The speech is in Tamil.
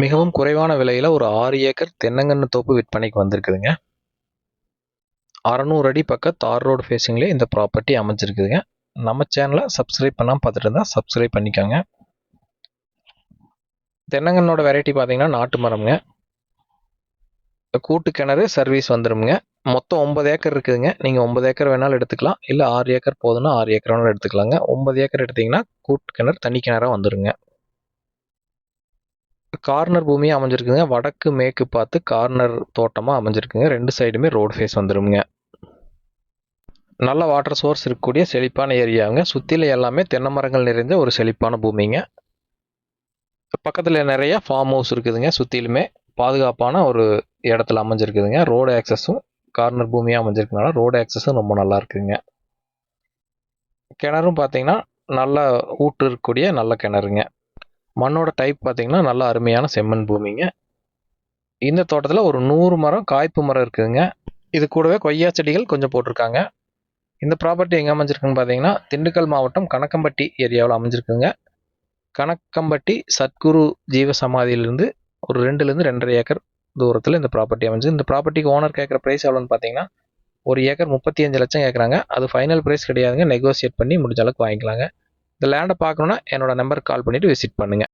மிகவும் குறைவான விலையில் ஒரு ஆறு ஏக்கர் தென்னங்கன்று தோப்பு விற்பனைக்கு வந்திருக்குதுங்க. அறநூறு அடி பக்கம் தார் ரோடு ஃபேஸிங்லேயே இந்த ப்ராப்பர்ட்டி அமைஞ்சிருக்குதுங்க. நம்ம சேனலை சப்ஸ்கிரைப் பண்ணாமல் பார்த்துட்டு இருந்தால் சப்ஸ்கிரைப் பண்ணிக்கோங்க. தென்னங்கன்னோட வெரைட்டி பார்த்தீங்கன்னா நாட்டு மரம்ங்க. கூட்டு கிணறு சர்வீஸ் வந்துடும்ங்க மொத்தம் ஒன்பது ஏக்கர் இருக்குதுங்க. நீங்கள் ஒன்பது ஏக்கர் வேணாலும் எடுத்துக்கலாம். இல்லை ஆறு ஏக்கர் போதுன்னா ஆறு ஏக்கர் வேணாலும் எடுத்துக்கலாங்க. ஒன்பது ஏக்கர் எடுத்தீங்கன்னா கூட்டு கிணறு தனி கிணறாக வந்துடுங்க கார்னர் பூமியாக அமைஞ்சிருக்குங்க. வடக்கு மேற்கு பார்த்து கார்னர் தோட்டமாக அமைஞ்சிருக்குங்க. ரெண்டு சைடுமே ரோடு ஃபேஸ் வந்துடுங்க நல்ல வாட்டர் சோர்ஸ் இருக்கக்கூடிய செழிப்பான ஏரியாவுங்க சுற்றில எல்லாமே தென்னை மரங்கள் நிறைந்த ஒரு செழிப்பான பூமிங்க. பக்கத்தில் நிறைய ஃபார்ம் ஹவுஸ் இருக்குதுங்க. சுற்றிலுமே பாதுகாப்பான ஒரு இடத்துல அமைஞ்சிருக்குதுங்க. ரோடு ஆக்சஸும் கார்னர் பூமியாக அமைஞ்சிருக்கனால ரோடு ஆக்சஸும் ரொம்ப நல்லா இருக்குதுங்க கிணறும் பார்த்தீங்கன்னா நல்ல ஊற்று இருக்கக்கூடிய நல்ல கிணறுங்க. மண்ணோட டைப் பார்த்தீங்கன்னா நல்லா அருமையான செம்மண் பூமிங்க. இந்த தோட்டத்தில் ஒரு நூறு மரம் காய்ப்பு மரம் இருக்குதுங்க. இது கூடவே கொய்யா செடிகள் கொஞ்சம் போட்டிருக்காங்க. இந்த ப்ராப்பர்ட்டி எங்கே அமைஞ்சிருக்குன்னு பார்த்தீங்கன்னா திண்டுக்கல் மாவட்டம் கணக்கம்பட்டி ஏரியாவில் அமைஞ்சிருக்குங்க கணக்கம்பட்டி சத்குரு ஜீவ சமாதியிலிருந்து ஒரு ரெண்டுலேருந்து ரெண்டரை ஏக்கர் தூரத்தில் இந்த ப்ராப்பர்ட்டி அமைஞ்சு இந்த ப்ராப்பர்ட்டிக்கு ஓனர் கேட்குற ப்ரைஸ் எவ்வளோன்னு பார்த்தீங்கன்னா ஒரு ஏக்கர் முப்பத்தி அஞ்சு லட்சம் கேட்குறாங்க அது ஃபைனல் ப்ரைஸ் கிடையாதுங்க. நெகோசியேட் பண்ணி முடிஞ்ச அளவுக்கு வாங்கிக்கலாங்க. இந்த லேண்டை பார்க்கணுன்னா என்னோட நம்பருக்கு கால் பண்ணிவிட்டு விசிட் பண்ணுங்கள்